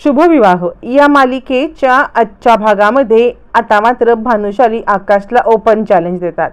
शुभविवाह. या मालिकेच्या आजच्या भागामध्ये आता मात्र भानुशाली आकाशला ओपन चॅलेंज देतात.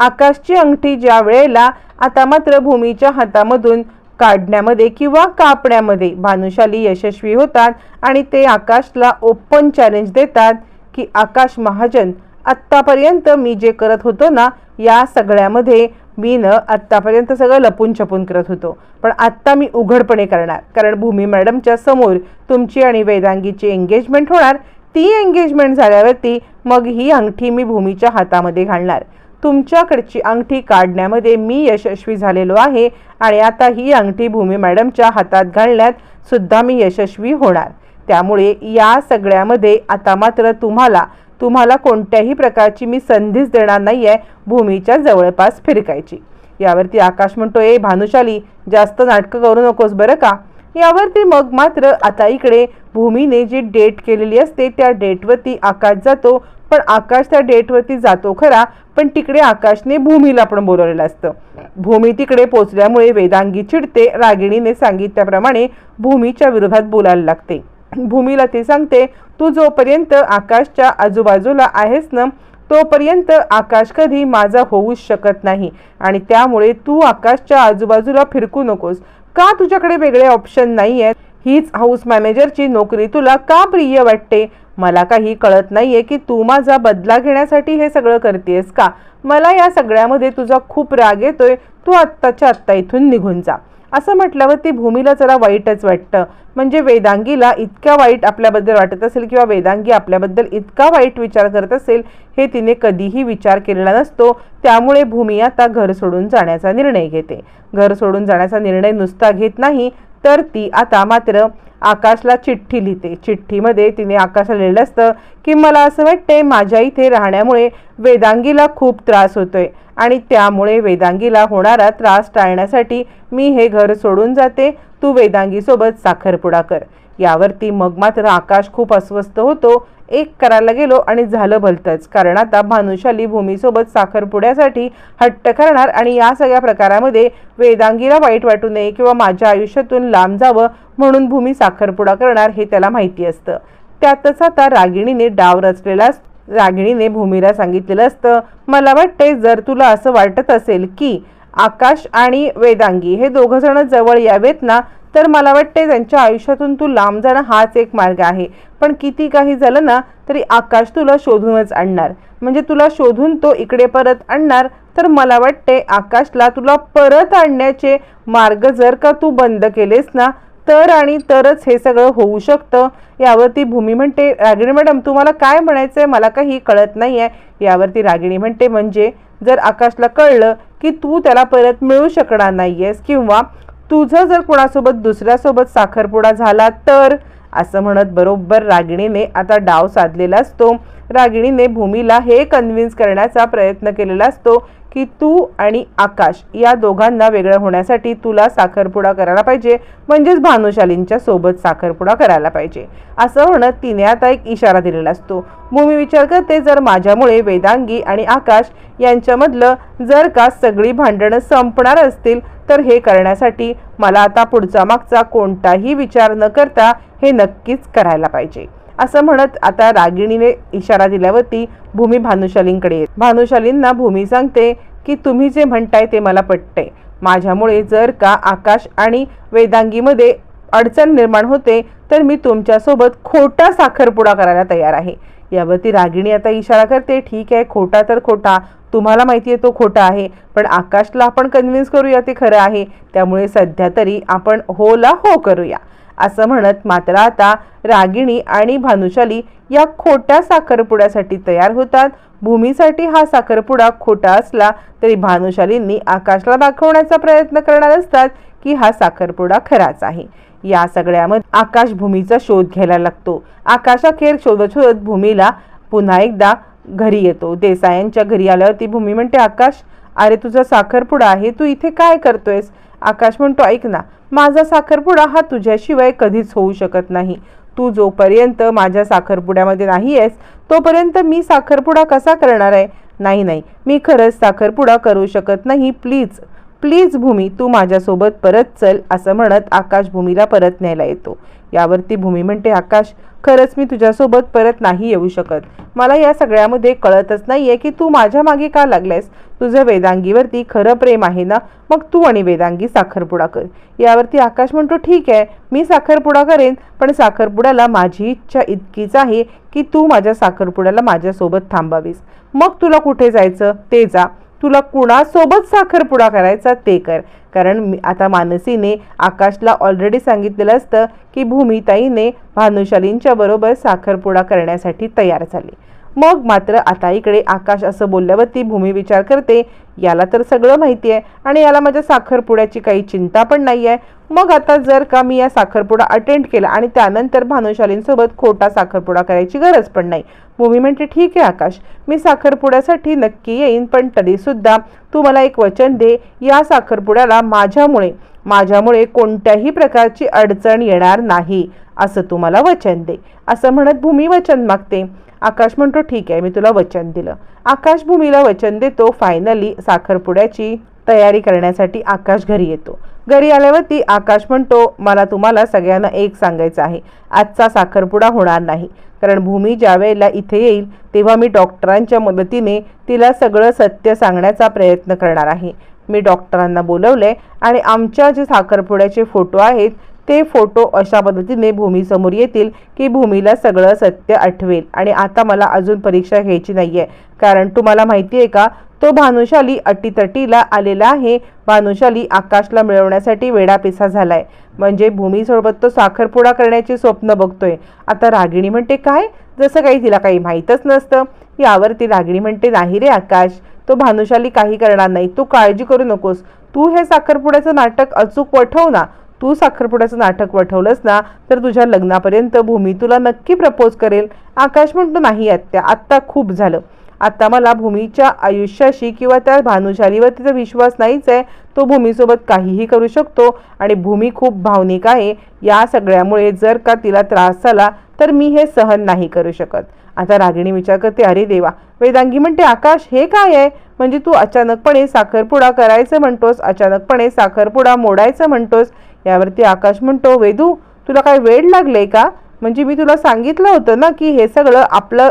आकाशची अंगठी ज्या वेळेला आता मात्र भूमीच्या हातामधून काढण्यामध्ये किंवा कापण्यामध्ये भानुशाली यशस्वी होतात आणि ते आकाशला ओपन चॅलेंज देतात की आकाश महाजन आत्तापर्यंत मी जे करत होतो ना या सगळ्यामध्ये मी न आत्तापर्यंत सगळं लपून छपून करत होतो. पण आत्ता मी उघडपणे करणार. कारण भूमी मॅडमच्या समोर तुमची आणि वेदांगीची एंगेजमेंट होणार. ती एंगेजमेंट झाल्यावरती मग ही अंगठी मी भूमीच्या हातामध्ये घालणार. तुमच्याकडची अंगठी काढण्यामध्ये मी यशस्वी झालेलो आहे आणि आता ही अंगठी भूमी मॅडमच्या हातात घालण्यात सुद्धा मी यशस्वी होणार. त्यामुळे या सगळ्यामध्ये आता मात्र तुम्हाला तुम्हाला कोणत्याही प्रकारची मी संधीच देणार नाही आहे भूमीच्या जवळपास फिरकायची. यावरती आकाश म्हणतो ए भानुशाली जास्त नाटकं करू नकोस बरं का? यावरती मग मात्र आता इकडे भूमीने जी डेट केलेली असते त्या डेटवरती आकाश जातो. पण आकाश त्या डेटवरती जातो खरा पण तिकडे आकाशने भूमीला पण बोलवलेलं असतं. भूमी तिकडे पोचल्यामुळे वेदांगी चिडते. रागिणीने सांगितल्याप्रमाणे भूमीच्या विरोधात बोलायला लागते. भूमीला ती सांगते तू जोपर्यंत आकाशच्या आजूबाजूला आहेस ना तोपर्यंत आकाश कधी माझा होऊच शकत नाही आणि त्यामुळे तू आकाशच्या आजूबाजूला फिरकू नकोस. का तुझ्याकडे वेगळे ऑप्शन नाही आहेत हीच हाऊस मॅनेजरची नोकरी तुला का प्रिय वाटते? मला काही कळत नाहीये की तू माझा बदला घेण्यासाठी हे सगळं करतेस का? मला या सगळ्यामध्ये तुझा खूप राग येतोय. तू आत्ताच्या आत्ता इथून निघून जा. असं म्हटल्यावर ती भूमीला जरा वाईटच वाटतं. म्हणजे वेदांगीला इतक्या वाईट आपल्याबद्दल वाटत असेल किंवा वेदांगी आपल्याबद्दल इतका वाईट विचार करत असेल हे तिने कधीही विचार केलेला नसतो. त्यामुळे भूमी आता घर सोडून जाण्याचा निर्णय घेते. घर सोडून जाण्याचा निर्णय नुसता घेत नाही तर ती आता मात्र आकाशला चिठ्ठी लिहिते. चिठ्ठीमध्ये तिने आकाशला लिहिलं असतं की मला असं वाटते माझ्या इथे राहण्यामुळे वेदांगीला खूप त्रास होतोय आणि त्यामुळे वेदांगीला होणारा त्रास टाळण्यासाठी मी हे घर सोडून जाते. तू वेदांगीसोबत साखरपुडा कर. यावरती मग मात्र आकाश खूप अस्वस्थ होतो एक करायला गेलो आणि झालं भलतंच. कारण आता भानुशाली भूमीसोबत साखरपुड्यासाठी हट्ट करणार आणि या सगळ्या प्रकारामध्ये वेदांगीला वाईट वाटू नये किंवा माझ्या आयुष्यातून लांब जावं म्हणून भूमी साखरपुडा करणार हे त्याला माहिती असतं. त्यातच आता रागिणीने डाव रचलेला रागिणीने भूमीला सांगितलेलं असतं मला वाटते जर तुला असं वाटत असेल की आकाश आणि वेदांगी हे दोघं जण जवळ यावेत ना तर मला वाटते त्यांच्या आयुष्यातून तू लांब जाणं हाच एक मार्ग आहे. पण किती काही झालं ना तरी आकाश तुला शोधूनच आणणार. म्हणजे तुला शोधून तो इकडे परत आणणार तर मला वाटते आकाशला तुला परत आणण्याचे मार्ग जर का तू बंद केलेस ना तर आणि तरच हे सगळं होऊ शकतं. यावरती भूमी म्हणते रागिणी मॅडम तुम्हाला काय म्हणायचं आहे मला काही कळत नाही आहे यावरती रागिणी म्हणते म्हणजे जर आकाशला कळलं की तू त्याला परत मिळू शकणार नाही आहेस किंवा तुझं जर कोणासोबत दुसऱ्यासोबत साखरपुडा झाला तर? असं म्हणत बरोबर रागिणीने आता डाव साधलेला असतो रागिणीने भूमीला हे कन्व्हिन्स करण्याचा प्रयत्न केलेला असतो की तू आणि आकाश या दोघांना वेगळं होण्यासाठी तुला साखरपुडा करायला पाहिजे म्हणजेच भानुशालींच्या सोबत साखरपुडा करायला पाहिजे. असं म्हणत तिने आता एक इशारा दिलेला असतो. भूमी विचार करते जर माझ्यामुळे वेदांगी आणि आकाश यांच्यामधलं जर का सगळी भांडणं संपणार असतील तर हे करण्यासाठी मला आता पुढचा मागचा कोणताही विचार न करता हे नक्कीच करायला पाहिजे. असं म्हणत आता रागिणीने इशारा दिल्यावरती भूमी भानुशालींकडे येत. भानुशालींना भूमी सांगते की तुम्ही जे म्हणताय ते मला पटते माझ्यामुळे जर का आकाश आणि वेदांगीमध्ये अडचण निर्माण होते तर मी तुमच्यासोबत खोटा साखरपुडा करायला तयार आहे. यावरती रागिणी आता इशारा करते ठीक आहे खोटा तर खोटा. तुम्हाला माहिती आहे तो खोटा आहे पण आकाशला आपण कन्व्हिन्स करूया ते खरं आहे. त्यामुळे सध्या तरी आपण होला हो करूया. असं म्हणत मात्र आता रागिणी आणि भानुशाली या खोट्या साखरपुड्यासाठी तयार होतात. भूमीसाठी हा साखरपुडा खोटा असला तरी भानुशालींनी आकाशला दाखवण्याचा प्रयत्न करणार असतात की हा साखरपुडा खराच आहे. या सगळ्यामध्ये आकाश भूमीचा शोध घ्यायला लागतो. आकाशाखेर शोधत शोधत भूमीला पुन्हा एकदा घरी येतो. देसायांच्या घरी आल्यावर ती भूमी म्हणते आकाश अरे तुझा साखरपुडा आहे. तू इथे काय करतोयस? आकाश म्हणतो ऐक ना माझा साखरपुडा हा तुझ्याशिवाय कधीच होऊ शकत नाही. तू जोपर्यंत माझ्या साखरपुड्यामध्ये नाही आहेस तोपर्यंत मी साखरपुडा कसा करणार आहे? नाही नाही. मी खरंच साखरपुडा करू शकत नाही. प्लीज प्लीज भूमी तू माझ्यासोबत परत चल असं म्हणत आकाश भूमीला परत न्यायला येतो. यावरती भूमी म्हणते आकाश खरंच मी तुझ्यासोबत परत नाही येऊ शकत. मला या सगळ्यामध्ये कळतच नाहीये की तू माझ्या मागे का लागलायस? तुझं वेदांगीवरती खरं प्रेम आहे ना? मग तू आणि वेदांगी साखरपुडा कर. यावरती आकाश म्हणतो ठीक आहे मी साखरपुडा करेन पण साखरपुड्याला माझी इच्छा इतकीच आहे की तू माझ्या साखरपुड्याला माझ्यासोबत थांबावीस. मग तुला कुठे जायचं? ते जा. तुला कुणासोबत साखरपुडा करायचा ते कर. कारण आता मानसीने आकाशला ऑलरेडी सांगितलेलं असतं की भूमिताईने भानुशालींच्या बरोबर साखरपुडा करण्यासाठी तयार झाली. मग मात्र आता इकडे आकाश असं बोलल्यावरती भूमी विचार करते याला तर सगळं माहिती आहे आणि याला माझ्या साखरपुड्याची काही चिंता पण नाही आहे मग आता जर का मी या साखरपुडा अटेंड केला आणि त्यानंतर भानुशालींसोबत खोटा साखरपुडा करायची गरज पण नाही. भूमी म्हणते ठीक आहे आकाश मी साखरपुड्यासाठी नक्की येईन पण तरीसुद्धा तू मला एक वचन दे या साखरपुड्याला माझ्यामुळे माझ्यामुळे कोणत्याही प्रकारची अडचण येणार नाही असं तू मला वचन दे. असं म्हणत भूमी वचन मागते. आकाश म्हणतो ठीक आहे मी तुला वचन दिलं. आकाशभूमीला वचन देतो. फायनली साखरपुड्याची तयारी करण्यासाठी आकाश घरी येतो. घरी आल्यावरती आकाश म्हणतो मला तुम्हाला सगळ्यांना एक सांगायचं आहे. आजचा साखरपुडा होणार नाही. कारण भूमी ज्या वेळेला इथे येईल तेव्हा मी डॉक्टरांच्या मदतीने तिला सगळं सत्य सांगण्याचा प्रयत्न करणार आहे. मी डॉक्टरांना बोलवलंय आणि आमच्या जे साखरपुड्याचे फोटो आहेत ते फोटो अशा पद्धतीने भूमीसमोर येतील की भूमीला सगळं सत्य आठवेल. आणि आता मला अजून परीक्षा घ्यायची नाहीये. कारण तुम्हाला माहिती आहे का तो भानुशाली अटीतटीला आलेला आहे. भानुशाली आकाशला मिळवण्यासाठी वेडापिसा झालाय. म्हणजे भूमीसोबत तो साखरपुडा करण्याची स्वप्न बघतोय. आता रागिणी म्हणते काय? जसं काही तिला काही माहीतच नसतं. यावरती रागिणी म्हणते नाही रे आकाश तो भानुशाली काही करणार नाही. तू काळजी करू नकोस. तू हे साखरपुड्याचं नाटक अचूक वठव ना. तू साखरपुड्याचं नाटक वठवलंस ना तर तुझ्या लग्नापर्यंत भूमी तुला नक्की प्रपोज करेल. आकाश म्हणतो नाही आत्या आत्ता खूप झालं. आता मला भूमीच्या आयुष्याशी किंवा त्या भानुशालीवर तिचा विश्वास नाहीच आहे. तो भूमीसोबत काहीही करू शकतो आणि भूमी खूप भावनिक आहे. या सगळ्यामुळे जर का तिला त्रास झाला तर मी हे सहन नाही करू शकत. आता रागिणी विचार करते अरे देवा वेदांगी म्हणते आकाश हे काय आहे? म्हणजे तू अचानकपणे साखरपुडा करायचं म्हणतोस अचानकपणे साखरपुडा मोडायचं म्हणतोस. यावरती आकाश म्हणतो वेदू तुला काय वेळ लागले का? म्हणजे मी तुला सांगितलं होतं ना की हे सगळं आपलं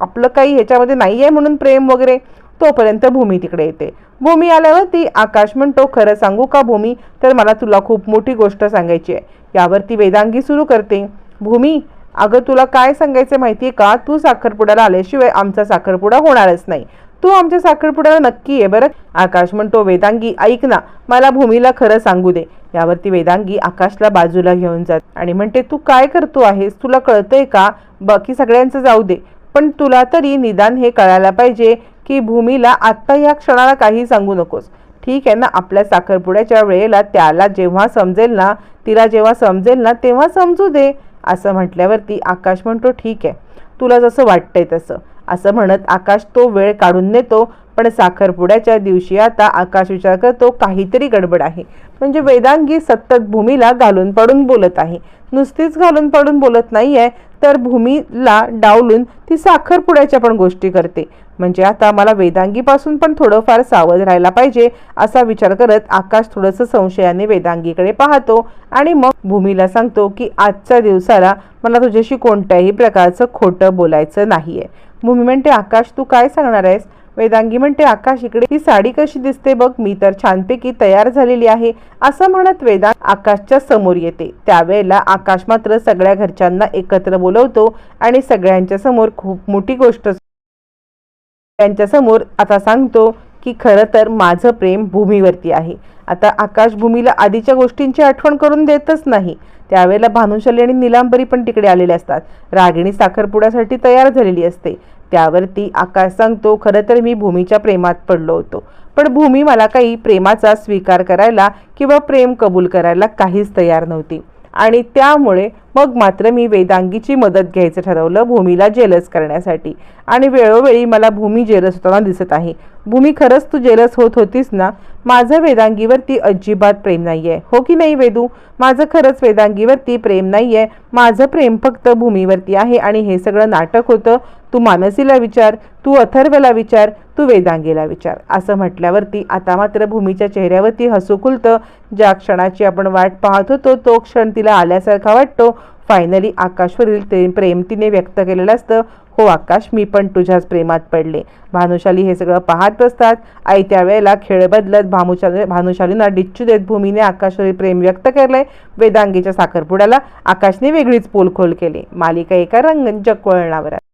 आपलं काही ह्याच्यामध्ये नाही आहे म्हणून प्रेम वगैरे? तोपर्यंत भूमी तिकडे येते. भूमी आल्यावरती आकाश म्हणतो खरं सांगू का भूमी? तर मला तुला खूप मोठी गोष्ट सांगायची आहे. यावरती वेदांगी सुरू करते. भूमी अगं तुला काय सांगायचं माहिती आहे का? तू साखरपुड्याला आल्याशिवाय आमचा साखरपुडा होणारच नाही. तू आमच्या साखरपुड्याला नक्की ये बरं. आकाश म्हणतो वेदांगी ऐक ना मला भूमीला खरं सांगू दे. यावरती वेदांगी आकाशला बाजूला घेऊन जात आणि म्हणते तू काय करतो आहेस? तुला कळतंय का? बाकी सगळ्यांचं जाऊ दे. पण तुला तरी निदान हे कळायला पाहिजे की भूमीला आत्ता या क्षणाला काही सांगू नकोस. ठीक आहे ना आपल्या साखरपुड्याच्या वेळेला त्याला जेव्हा समजेल ना तिला जेव्हा समजेल ना तेव्हा समजू दे. असं म्हटल्यावरती आकाश म्हणतो ठीक आहे. तुला जसं वाटतंय तसं. असं म्हणत आकाश तो वेळ काढून नेतो पण साखरपुड्याच्या दिवशी आता आकाश विचार करतो काहीतरी गडबड आहे. म्हणजे वेदांगी सतत भूमीला घालून पडून बोलत आहे. नुसतीच घालून पडून बोलत नाही आहे तर भूमीला डावलून ती साखरपुड्याच्या पण गोष्टी करते. म्हणजे आता मला वेदांगीपासून पण थोडंफार सावध राहायला पाहिजे असा विचार करत आकाश थोडंसं संशयाने वेदांगीकडे पाहतो आणि मग भूमीला सांगतो की आजच्या दिवसाला मला तुझ्याशी कोणत्याही प्रकारचं खोटं बोलायचं नाही आहे भूमी म्हणते आकाश तू काय सांगणार आहेस? वेदांगी म्हणते आकाश इकडे ही साडी कशी दिसते बघ मी तर छानपैकी तयार झालेली आहे. असं म्हणत वेदांग आकाशच्या समोर येते. त्यावेळेला आकाश मात्र सगळ्या घरच्यांना एकत्र बोलवतो आणि सगळ्यांच्या समोर खूप मोठी गोष्ट त्यांच्यासमोर आता सांगतो की खरं तर माझं प्रेम भूमीवरती आहे. आता आकाश भूमीला आधीच्या गोष्टींची आठवण करून देतच नाही. त्यावेळेला भानुशाली आणि निलांबरी पण तिकडे आलेले असतात. रागिणी साखरपुड्यासाठी तयार झालेली असते. त्यावरती आकाश सांगतो खरं तर मी भूमीच्या प्रेमात पडलो होतो. पण भूमी मला काही प्रेमाचा स्वीकार करायला किंवा प्रेम कबूल करायला काहीच तयार नव्हती. आणि त्यामुळे मग मात्र मी वेदांगीची मदत घ्यायचं ठरवलं भूमीला जेलस करण्यासाठी. आणि वेळोवेळी मला भूमी जेलस होताना दिसत आहे. भूमी खरंच तू जेलस होत होतीस ना? माझं वेदांगीवरती अजिबात प्रेम नाही आहे हो की नाही वेदू? माझं खरंच वेदांगीवरती प्रेम नाही आहे माझं प्रेम फक्त भूमीवरती आहे आणि हे सगळं नाटक होतं. तू मानसीला विचार तू अथर्वला विचार तू वेदांगीला विचार. असं म्हटल्यावरती आता मात्र भूमीच्या चेहऱ्यावरती हसू खुलतं. ज्या क्षणाची आपण वाट पाहत होतो तो क्षण तिला आल्यासारखा वाटतो. फायनली आकाशवरील ते प्रेम तिने व्यक्त केलेलं असतं. हो आकाश मी पण तुझ्याच प्रेमात पडले. भानुशाली हे सगळं पाहत बसतात. आई त्यावेळेला खेळ बदलत भानुशाली भानुशालींना डिच्चू देत भूमीने आकाशवरील प्रेम व्यक्त केलंय. वेदांगीच्या साखरपुड्याला आकाशने वेगळीच पोलखोल केली. मालिका एका रंगचक वळणावर आहे.